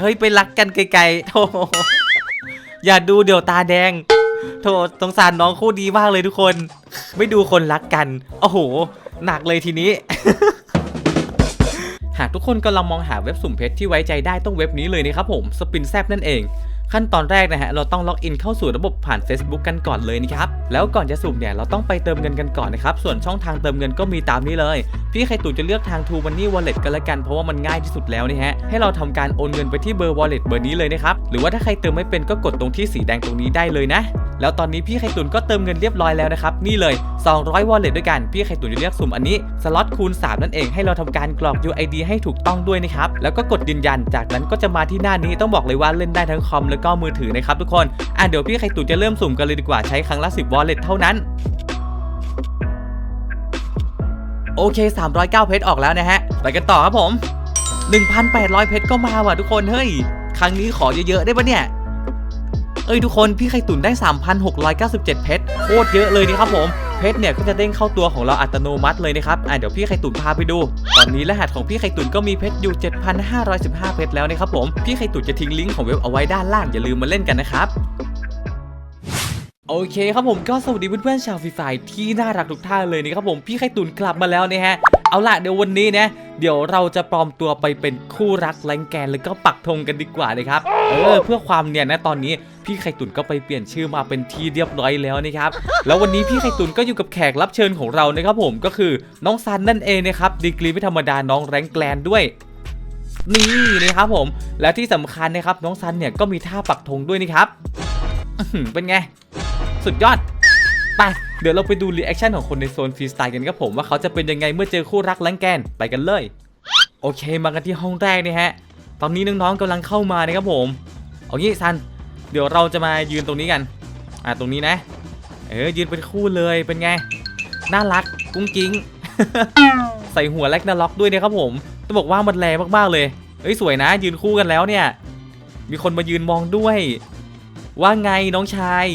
เฮ้ยไปรักกันไกลๆโธ่อย่าดูเดี๋ยวตาแดงโธ่สงสารน้องคู่ดีมากเลยทุกคน ไม่ดูคนรักกันโอ้โห หนักเลยทีนี้ หากทุกคนกำลังมองหาเว็บสุ่มเพชรที่ไว้ใจได้ต้องเว็บนี้เลยนะครับผมสปินแซบนั่นเอง ขั้นตอนแรกนะฮะเราต้องล็อกอินเข้าสู่ระบบผ่าน Facebook กันก่อนเลยนะครับแล้วก่อนจะสุ่มเนี่ยเราต้องไปเติมเงินกันก่อนนะครับส่วนช่องทางเติมเงินก็มีตามนี้เลย พี่ไข่ตู่จะเลือกทาง True Money Wallet กันละกันเพราะว่ามันง่ายที่สุดแล้วนี่ฮะให้เราทำการโอนเงินไปที่เบอร์ Wallet เบอร์นี้เลยนะครับหรือว่าถ้าใครเติมไม่เป็นก็กดตรงที่สีแดงตรงนี้ได้เลยนะ แล้วตอนนี้พี่ไข่ตุนก็เติมเงินเรียบร้อยแล้วนะครับนี่เลย 200 wallet ด้วยกันพี่ไข่ตุนจะเลือกสุ่มอันนี้สล็อตคูณ 3 นั่นเองให้เราทำการกรอก UID ให้ถูกต้องด้วยนะครับแล้วก็กดยืนยันจากนั้นก็จะมาที่หน้านี้ต้องบอกเลยว่าเล่นได้ทั้งคอมแล้วก็มือถือนะครับทุกคนอะเดี๋ยวพี่ไข่ตุนจะเริ่มสุ่มกันเลยดีกว่าใช้ครั้งละ10 wallet เท่านั้นโอเค 309 เพชรออกแล้วนะฮะ ไปกันต่อครับผม 1,800 เพชรก็มาว่ะทุกคน เฮ้ย ครั้งนี้ขอเยอะๆได้ปะเนี่ย เอ้ยทุกคน พี่ไข่ตุ๋นได้ 3,697 เพชร โคตรเยอะเลยนี่ครับผม เพชรเนี่ยก็จะเด้งเข้าตัวของเราอัตโนมัติเลยนะครับอะเดี๋ยวพี่ไข่ตุ๋นพาไปดู ตอนนี้รหัสของพี่ไข่ตุ๋นก็มีเพชรอยู่ 7,515 เพชรแล้วนะครับผม พี่ไข่ตุ๋นจะทิ้งลิงก์ของเว็บเอาไว้ด้านล่างอย่าลืมมาเล่นกันนะครับโอเคครับผมก็สวัสดีเพื่อนๆชาวฟรีไฟร์ที่น่ารักทุกท่านเลยนะครับผมพี่ไข่ตุ๋นกลับมาแล้วนะฮะ เอาล่ะเดี๋ยววันนี้นะเดี๋ยวเราจะปลอมตัวไปเป็นคู่รักแรงแกนแล้วก็ปักธงกันดีกว่านะครับเออเพื่อความเนี่ยนะตอนนี้พี่ไข่ตุ๋นก็ไปเปลี่ยนชื่อมาเป็นที่เรียบร้อยแล้วนะครับแล้ววันนี้พี่ไข่ตุ๋นก็อยู่กับแขกรับเชิญของเรานะครับผมก็คือน้องซันนั่นเองนะครับดีกรีไม่ธรรมดาน้องแรงแกลนด้วยนี่นะครับผมแล้วที่สำคัญนะครับน้องซันเนี่ยก็มีท่าปักธงด้วยนะครับเป็นไง สุดยอด ไปเดี๋ยวเราไปดูรีแอคชั่นของคนในโซนฟรีสไตล์กันครับผมว่าเขาจะเป็นยังไงเมื่อเจอคู่รักแรงแกนไปกันเลย โอเคมากันที่ห้องแรกนี่ฮะ ตอนนี้น้องๆกำลังเข้ามานะครับผมเอางี้ซัน เดี๋ยวเราจะมายืนตรงนี้กัน อ่าตรงนี้นะ เออยืนเป็นคู่เลยเป็นไง น่ารักกุ้งกิ้ง ใส่หัวแลกนาล็อกด้วยนะครับผมต้องบอกว่ามันแรงมากๆเลยเอ้ยสวยนะ ยืนคู่กันแล้วเนี่ย มีคนมายืนมองด้วย ว่าไงน้องชาย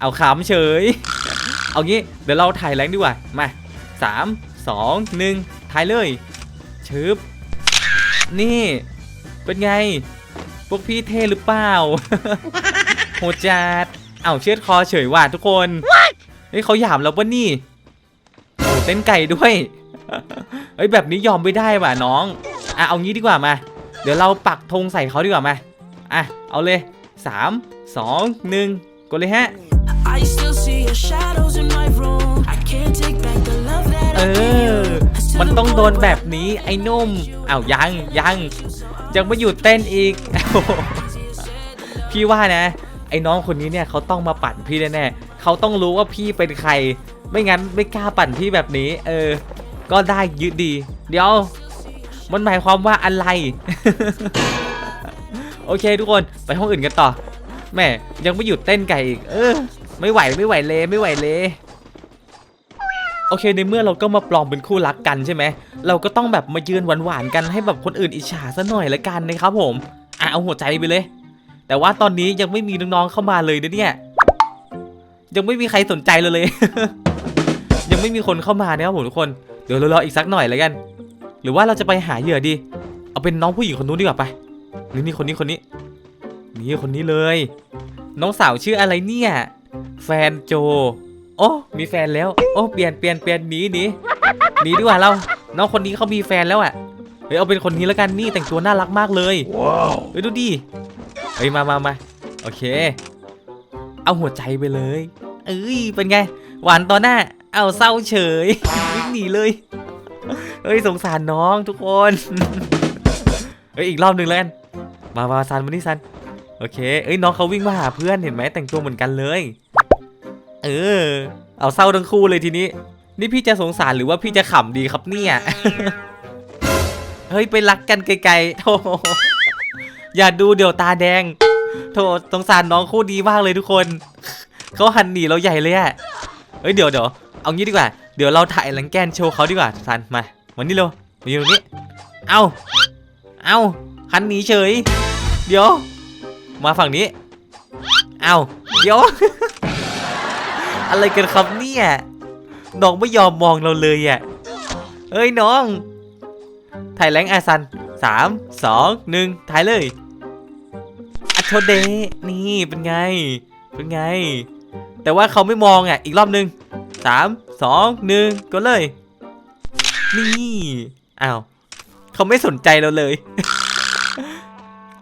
เอาขำเฉย เอางี้เดี๋ยวเราถ่ายแรงดีกว่ามาสามสองหนึ่งถ่ายเลยชึบนี่เป็นไง พวกพี่เท่หรือเปล่า โหจัดเอาเชือดคอเฉยว่ะทุกคนเฮ้ยเขาหยามเราปะนี่โอ้เต้นไก่ด้วยเฮ้ยแบบนี้ยอมไม่ได้ว่ะน้องอะเอางี้ดีกว่ามา เดี๋ยวเราปักธงใส่เขาดีกว่ามาอะเอาเลยสามสองหนึ่งกดเลยฮะ เอ I gave อ you. มันต้องโดนแบบนี้ไอ้นุ่มอ้าวยังยังยังไม่หยุดเต้นอีก พี่ว่านะ ไอ้น้องคนนี้เนี่ยเขาต้องมาปั่นพี่แน่ๆเขาต้องรู้ว่าพี่เป็นใคร ไม่งั้นไม่กล้าปั่นพี่แบบนี้ เออ ก็ได้ยืดดี เดี๋ยว มันหมายความว่าอะไร โอเคทุกคนไปห้องอื่นกันต่อแม่ยังไม่หยุดเต้นไก่อีก เออ ไม่ไหวไม่ไหวเลยไม่ไหวเลยโอเคในเมื่อเราก็มาปลอมเป็นคู่รักกันใช่ไหมเราก็ต้องแบบมายืนหวานๆกันให้แบบคนอื่นอิจฉาซะหน่อยละกันนะครับผมอะเอาหัวใจไปเลย แต่ว่าตอนนี้ยังไม่มีน้องๆเข้ามาเลยนะเนี่ยยังไม่มีใครสนใจเราเลย ยังไม่มีคนเข้ามานะครับผมทุกคนเดี๋ยวเรารออีกสักหน่อยแล้วกัน หรือว่าเราจะไปหาเหยื่อดี เอาเป็นน้องผู้หญิงคนนู้นดีกว่าไปนี่นี่คนนี้คนนี้ นี่คนนี้เลย น้องสาวชื่ออะไรเนี่ย แฟนโจ โอ้มีแฟนแล้ว โอ้เปลี่ยนเปลี่ยนเปลี่ยนหนีหนีหนีดีกว่าเรา น้องคนนี้เขามีแฟนแล้วอะเฮ้ยเอาเป็นคนนี้แล้วกันนี่แต่งตัวน่ารักมากเลยว้าวเฮ้ยดูดิเฮ้ยมามามาโอเค เอาหัวใจไปเลย เอ้ยเป็นไง หวานตอนหน้า เอาเศร้าเฉยวิ่งหนีเลยเฮ้ยสงสารน้องทุกคนเฮ้ยอีกรอบหนึ่งแล้วกันมามาซันมานี่ซันโอเค เอ้ยน้องเขาวิ่งมาหาเพื่อนเห็นไหมแต่งตัวเหมือนกันเลย เออ เอาเศร้าทั้งคู่เลยทีนี้ นี่พี่จะสงสารหรือว่าพี่จะขำดีครับเนี่ย เฮ้ย ไปรักกันไกลๆโธ่อย่าดูเดี๋ยวตาแดงโธ่สงสารน้องคู่ดีมากเลยทุกคนเขาหันหนีเราใหญ่เลยอะเฮ้ยเดี๋ยวเดี๋ยวเอางี้ดีกว่า เดี๋ยวเราถ่ายแรงแกนโชว์เขาดีกว่าซันมาวันนี้เร็วมาอยู่ตรงนี้ เอาเอาหันหนีเฉย เดี๋ยว มาฝั่งนี้ เอาเดี๋ยว อะไรกันครับเนี่ยน้องไม่ยอมมองเราเลยอะเฮ้ยน้องถ่ายแรงอาซันสามสองหนึ่งถ่ายเลยโทเดนี่เป็นไง เป็นไง แต่ว่าเขาไม่มองอะอีกรอบหนึ่งสามสองหนึ่งก็เลย นี่อ้าวเขาไม่สนใจเราเลย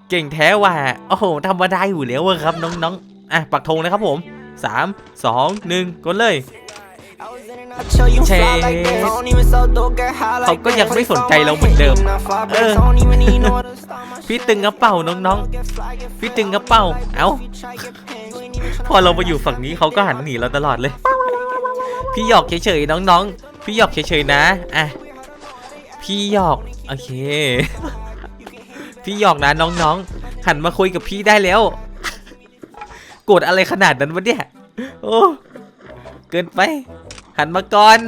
เก่งแท้ว่ะโอ้โหธรรมดาอยู่แล้วอะครับน้องๆอะปักธงนะครับผม สามสองหนึ่งก็เลยเชเขาก็ยังไม่สนใจเราเหมือนเดิม เออ พี่ตึงกระเป๋าน้องๆ พี่ตึงกระเป๋า เอ้า พอเรามาอยู่ฝั่งนี้เขาก็หันหนีเราตลอดเลย พี่หยอกเฉยๆน้องๆ พี่หยอกเฉยๆนะ อะ พี่หยอก โอเค พี่หยอกนะน้องๆ หันมาคุยกับพี่ได้แล้ว โกรธอะไรขนาดนั้นวะเนี่ย โอ้ เกินไป หันมาก่อน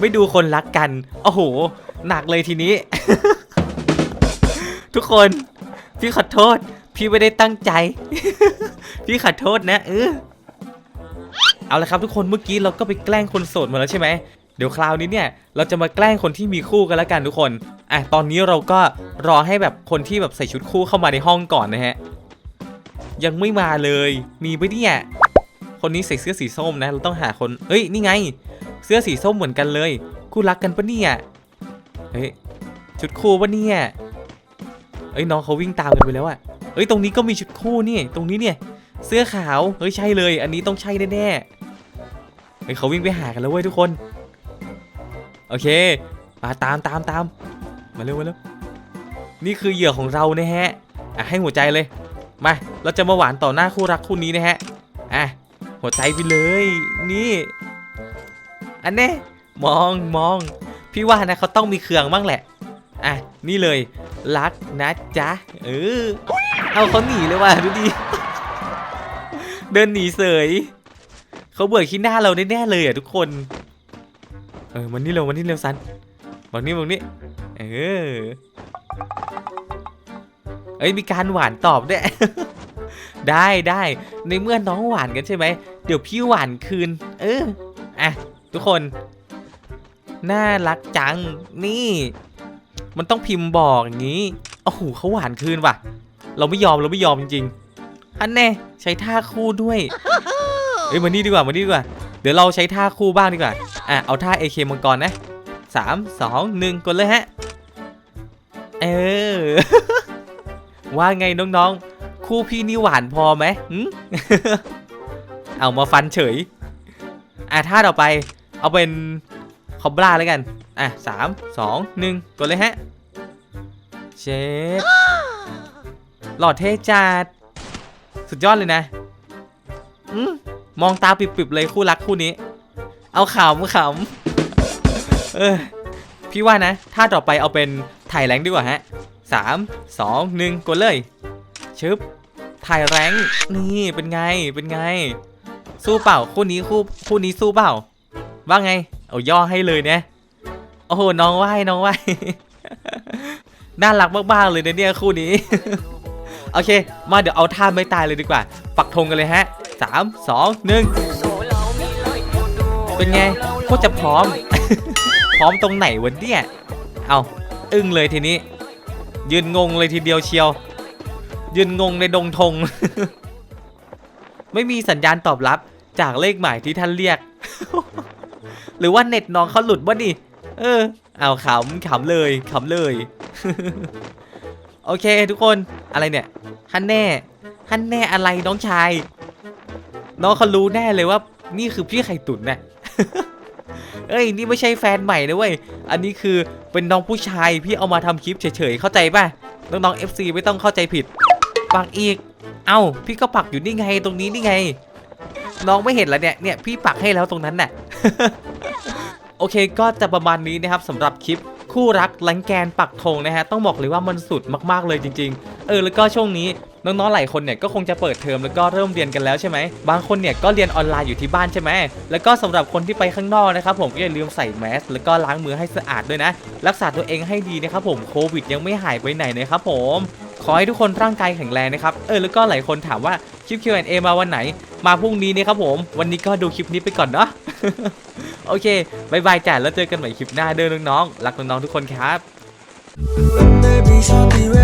ไม่ดูคนรักกัน โอ้โห หนักเลยทีนี้ ทุกคน พี่ขอโทษ พี่ไม่ได้ตั้งใจ พี่ขอโทษนะเออเอาละครับทุกคนเมื่อกี้เราก็ไปแกล้งคนโสดมาแล้วใช่ไหมเดี๋ยวคราวนี้เนี่ยเราจะมาแกล้งคนที่มีคู่กันแล้วกันทุกคนอะตอนนี้เราก็รอให้แบบคนที่แบบใส่ชุดคู่เข้ามาในห้องก่อนนะฮะ ยังไม่มาเลย มีปะเนี่ยคนนี้ใส่เสื้อสีส้มนะ เราต้องหาคน เอ้ย นี่ไง เสื้อสีส้มเหมือนกันเลย คู่รักกันปะเนี่ย เฮ้ย ชุดคู่ปะเนี่ย เอ้ยน้องเขาวิ่งตามกันไปแล้วอะเอ้ย ตรงนี้ก็มีชุดคู่นี่ ตรงนี้เนี่ย เสื้อขาว เฮ้ย ใช่เลย อันนี้ต้องใช่แน่ๆเฮ้ยเขาวิ่งไปหากันแล้วเว้ยทุกคน โอเค มาตามตามตาม มาเร็วมาเร็ว นี่คือเหยื่อของเรานะฮะ อะให้หัวใจเลย มาเราจะมาหวานต่อหน้าคู่รักคู่นี้นะฮะอะหัวใจไปเลย นี่ อันเนี้มองมอง พี่ว่านะเขาต้องมีเครื่องบ้างแหละ อะ นี่เลย รักนะจ๊ะเออเอาเขาหนีเลยว่ะดูดิเดินหนีเสยเขาเบื่อขี้หน้าเราแน่ๆเลยอะทุกคน เออมันนี่เร็วมันนี่เร็วสันบอกนี่บอกนี่เออ อ้ยมีการหวานตอบด้วย ได้ได้ในเมื่อน้องหวานกันใช่ไหมเดี๋ยวพี่หวานคืน เอออะทุกคน น่ารักจังนี่ มันต้องพิมพ์บอกอย่างนี้โอ้โหเขาหวานคืนว่ะ เราไม่ยอมเราไม่ยอมจริงๆอันแน่ใช้ท่าคู่ด้วยเอ้ยมานี่ดีกว่ามานี่ดีกว่า เดี๋ยวเราใช้ท่าคู่บ้างดีกว่าอะเอาท่า AK มังกรนะสามสองหนึ่งกดเลยฮะ เออ ว่าไงน้องๆ คู่พี่นี่หวานพอไหมเอามาฟันเฉย อะท่าต่อไปเอาเป็นคอบราแล้วกัน อะสามสองหนึ่งกดเลยฮะ เช็ดหล่อเทจัด สุดยอดเลยนะอืมมองตาปิบๆเลยคู่รักคู่นี้ เอาขำขำเออพี่ว่านะท่าต่อไปเอาเป็นถ่ายแรงดีกว่าฮะ สามสองหนึ่งกดเลยชึบถ่ายแรงนี่เป็นไงเป็นไง สู้เปล่าคู่นี้คู่คู่นี้สู้เปล่า ว่าไง เอาย่อให้เลยเนี่ยโอ้โหน้องไหวน้องไหวน่ารักมากๆเลยนะเนี่ยคู่นี้ โอเค มาเดี๋ยวเอาท่าไม่ตายเลยดีกว่า ปักธงกันเลยฮะสามสองหนึ่งเป็นไงโคตรจะพร้อม พร้อมตรงไหนวะเนี่ยเอาอึ้งเลยทีนี้ ยืนงงเลยทีเดียวเชียว ยืนงงในดงธง ไม่มีสัญญาณตอบรับจากเลขหมายที่ท่านเรียก หรือว่าเน็ตน้องเขาหลุดวะนี่ เออ เอาขำขำเลยขำเลย โอเคทุกคนอะไรเนี่ยฮันแน่ฮันแน่อะไรน้องชาย น้องเขารู้แน่เลยว่า นี่คือพี่ไข่ตุ๋นน่ะ เอ้ยนี่ไม่ใช่แฟนใหม่นะเว้ยอันนี้คือเป็นน้องผู้ชายพี่เอามาทำคลิปเฉยๆเข้าใจป่ะน้องๆ FC ไม่ต้องเข้าใจผิดปักอีก เอ้าพี่ก็ปักอยู่นี่ไงตรงนี้นี่ไง น้องไม่เห็นแล้วเนี่ยเนี่ยพี่ปักให้แล้วตรงนั้นน่ะโอเคก็จะประมาณนี้นะครับสำหรับคลิปคู่รักแลังแกนปักธงนะฮะต้องบอกเลยว่ามันสุดมากๆเลยจริง ๆ เออแล้วก็ช่วงนี้ น้องๆหลายคนเนี่ยก็คงจะเปิดเทอมแล้วก็เริ่มเรียนกันแล้วใช่ไหมบางคนเนี่ยก็เรียนออนไลน์อยู่ที่บ้านใช่ไหมแล้วก็สำหรับคนที่ไปข้างนอกนะครับผมก็อย่าลืมใส่แมสแล้วก็ล้างมือให้สะอาดด้วยนะ รักษาตัวเองให้ดีนะครับผมโควิดยังไม่หายไปไหนนะครับผมขอให้ทุกคนร่างกายแข็งแรงนะครับเออแล้วก็หลายคนถามว่าคลิป Q&A มาวันไหน มาพรุ่งนี้นะครับผม วันนี้ก็ดูคลิปนี้ไปก่อนเนาะโอเคบายบายจ้ะแล้วเจอกันใหม่คลิปหน้าเด้อน้องๆรักน้องๆทุกคนครับ Maybe